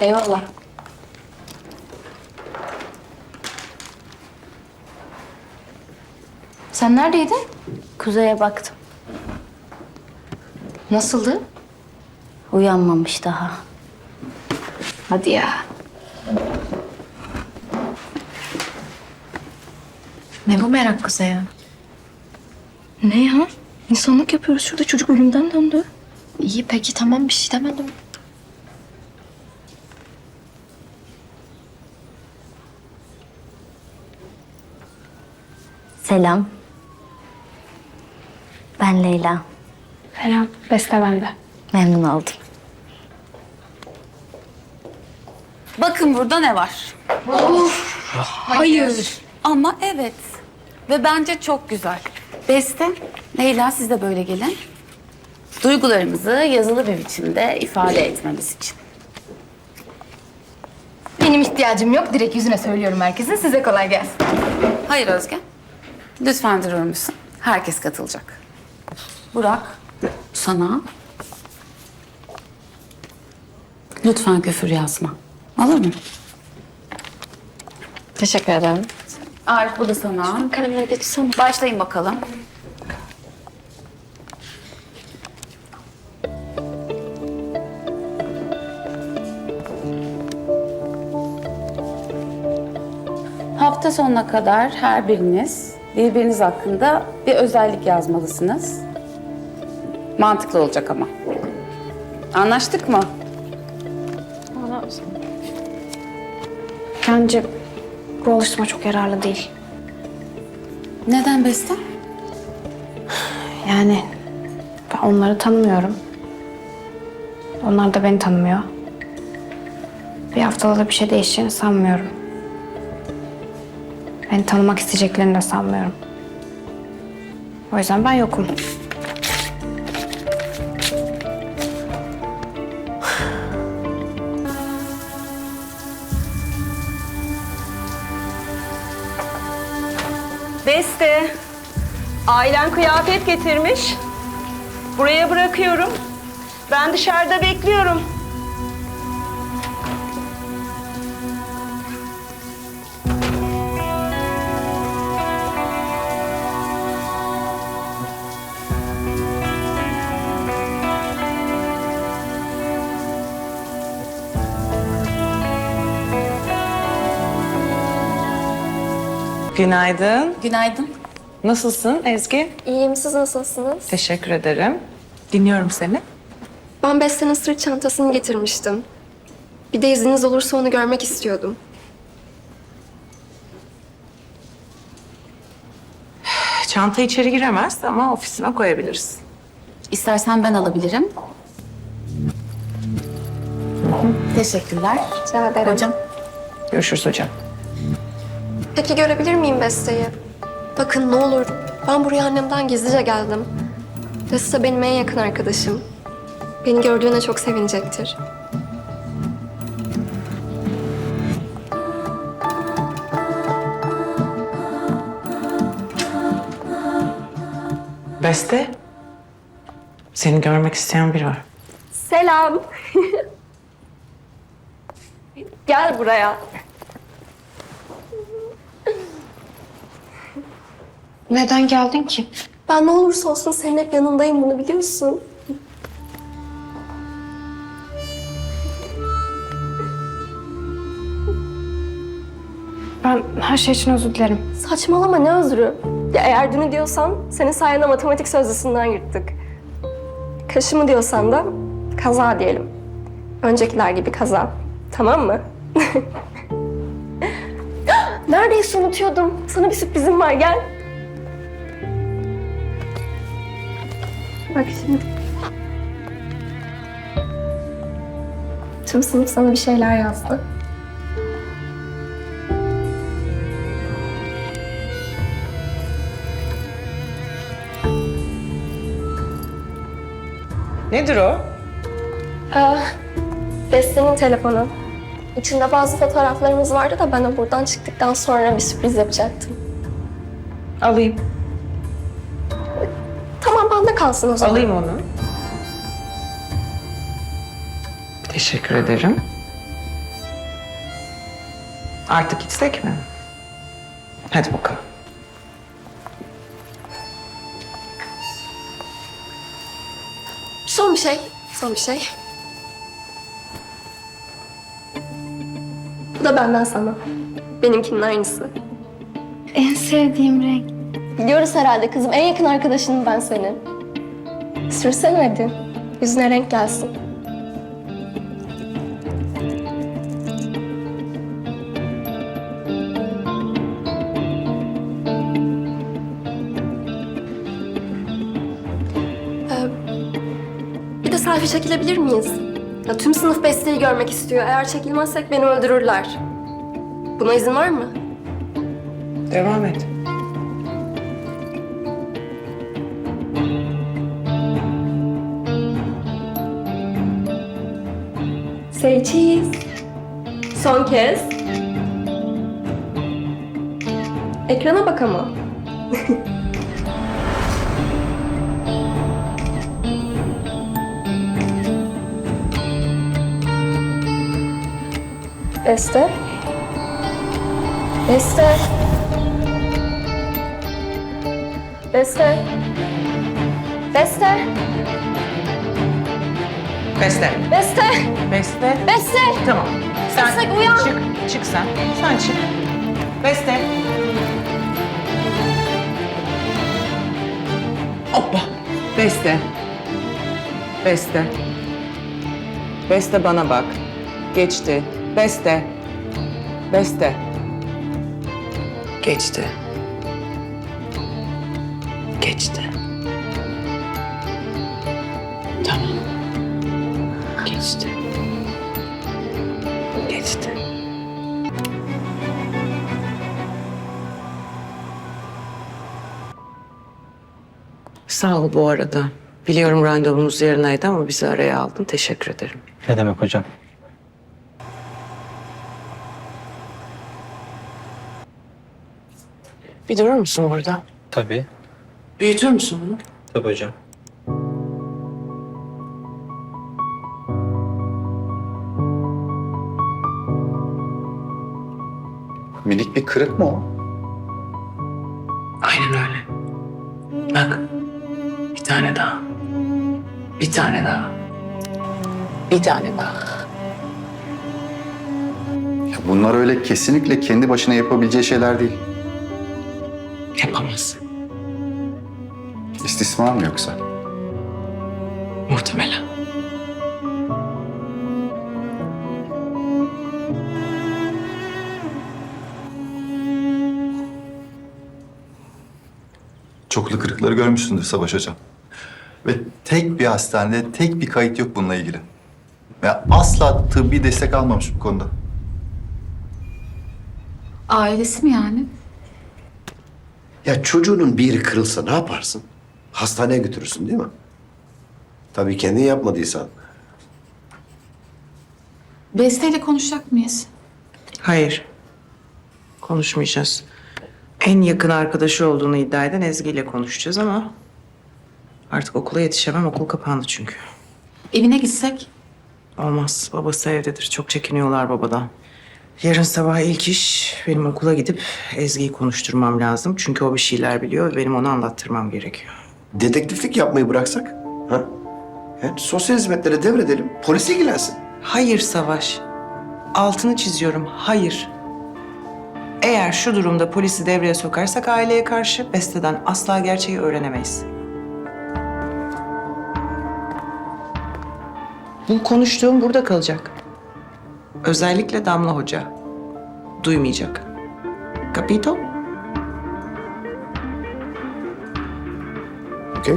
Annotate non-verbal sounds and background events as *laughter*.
Eyvallah. Sen neredeydin? Kuzey'e baktım. Nasıldı? Uyanmamış daha. Hadi ya. Ne bu merak kıza ya? Ne ya? İnsanlık yapıyoruz şurada çocuk ölümden döndü. İyi peki tamam bir şey demedim. Selam. Ben Leyla. Selam. Beste bende. Memnun oldum. Bakın burada ne var? Hayır. Ama evet. Ve bence çok güzel. Beste, Leyla siz de böyle gelin. Duygularımızı yazılı bir biçimde ifade etmemiz için. Benim ihtiyacım yok. Direkt yüzüne söylüyorum herkesin. Size kolay gelsin. Hayır Özge. Lütfen durur musun? Herkes katılacak. Burak, sana. Lütfen küfür yazma. Olur mu? Teşekkür ederim. Arif bu da sana. Kalemleri getirsene. Başlayın bakalım. Hafta sonuna kadar her biriniz birbiriniz hakkında bir özellik yazmalısınız. Mantıklı olacak ama. Anlaştık mı? Bence bu alıştırma çok yararlı değil. Neden Beste? Yani ben onları tanımıyorum. Onlar da beni tanımıyor. Bir haftada da bir şey değişeceğini sanmıyorum. Beni tanımak isteyeceklerini de sanmıyorum. O yüzden ben yokum. *sighs* Beste, ailen kıyafet getirmiş. Buraya bırakıyorum. Ben dışarıda bekliyorum. Günaydın. Günaydın. Nasılsın Ezgi? İyiyim, siz nasılsınız? Teşekkür ederim. Dinliyorum seni. Ben Beste'nin sırt çantasını getirmiştim. Bir de izniniz olursa onu görmek istiyordum. Çanta içeri giremez ama ofisime koyabiliriz. İstersen ben alabilirim. Teşekkürler. Rica ederim. Hocam. Görüşürüz hocam. Peki görebilir miyim Beste'yi? Bakın ne olur, ben buraya annemden gizlice geldim. Beste benim en yakın arkadaşım. Beni gördüğüne çok sevinecektir. Beste. Seni görmek isteyen biri var. Selam. *laughs* Gel buraya. Neden geldin ki? Ben ne olursa olsun senin hep yanındayım bunu biliyorsun. Ben her şey için özür dilerim. Saçmalama ne özrü? Ya eğer dünü diyorsan senin sayende matematik sözlüsünden yırttık. Kaşımı diyorsan da kaza diyelim. Öncekiler gibi kaza. Tamam mı? *laughs* Neredeyse unutuyordum. Sana bir sürprizim var gel. Bak şimdi. Tüm sınıf sana bir şeyler yazdı. Nedir o? Aa, Beste'nin telefonu. İçinde bazı fotoğraflarımız vardı da ben o buradan çıktıktan sonra bir sürpriz yapacaktım. Alayım. Kalsın o zaman. Alayım onu. Teşekkür ederim. Artık gitsek mi? Hadi bakalım. Son bir şey. Son bir şey. Bu da benden sana. Benimkinin aynısı. En sevdiğim renk. Biliyoruz herhalde kızım. En yakın arkadaşınım ben senin. Sürsene hadi. Yüzüne renk gelsin. Ee, Bir de selfie çekilebilir miyiz? Ya, tüm sınıf besteyi görmek istiyor. Eğer çekilmezsek beni öldürürler. Buna izin var mı? Devam et. Say cheese. Son kez. Ekrana bak ama. *laughs* Beste. Beste. Beste. Beste. Beste. Beste. Beste. Beste. Tamam. Sen Beste, uyan. çık. Çık sen. Sen çık. Beste. Hoppa. Beste. Beste. Beste bana bak. Geçti. Beste. Beste. Geçti. Geçti. Geçti. Sağ ol bu arada. Biliyorum randevumuz yarınaydı ama bizi araya aldın. Teşekkür ederim. Ne demek hocam? Bir durur musun burada? Tabii. Büyütür müsün bunu? Tabii hocam. Minik bir kırık mı o? Aynen öyle. Bak. Bir tane daha. Bir tane daha. Bir tane daha. Ya bunlar öyle kesinlikle kendi başına yapabileceği şeyler değil. Yapamaz. İstismar mı yoksa? Muhtemelen. Çoklu kırıkları görmüşsündür Savaş Hocam. Ve tek bir hastanede tek bir kayıt yok bununla ilgili. Ve asla tıbbi destek almamış bu konuda. Ailesi mi yani? Ya çocuğunun bir yeri kırılsa ne yaparsın? Hastaneye götürürsün değil mi? Tabii kendin yapmadıysan. Beste ile konuşacak mıyız? Hayır. Konuşmayacağız. En yakın arkadaşı olduğunu iddia eden Ezgi ile konuşacağız ama... Artık okula yetişemem. Okul kapandı çünkü. Evine gitsek? Olmaz. Babası evdedir. Çok çekiniyorlar babadan. Yarın sabah ilk iş benim okula gidip Ezgi'yi konuşturmam lazım. Çünkü o bir şeyler biliyor ve benim ona anlattırmam gerekiyor. Dedektiflik yapmayı bıraksak? Ha? Yani sosyal hizmetlere devredelim, polis ilgilensin. Hayır Savaş. Altını çiziyorum. Hayır. Eğer şu durumda polisi devreye sokarsak aileye karşı Beste'den asla gerçeği öğrenemeyiz. Bu konuştuğum burada kalacak. Özellikle Damla Hoca. Duymayacak. Capito? Okey?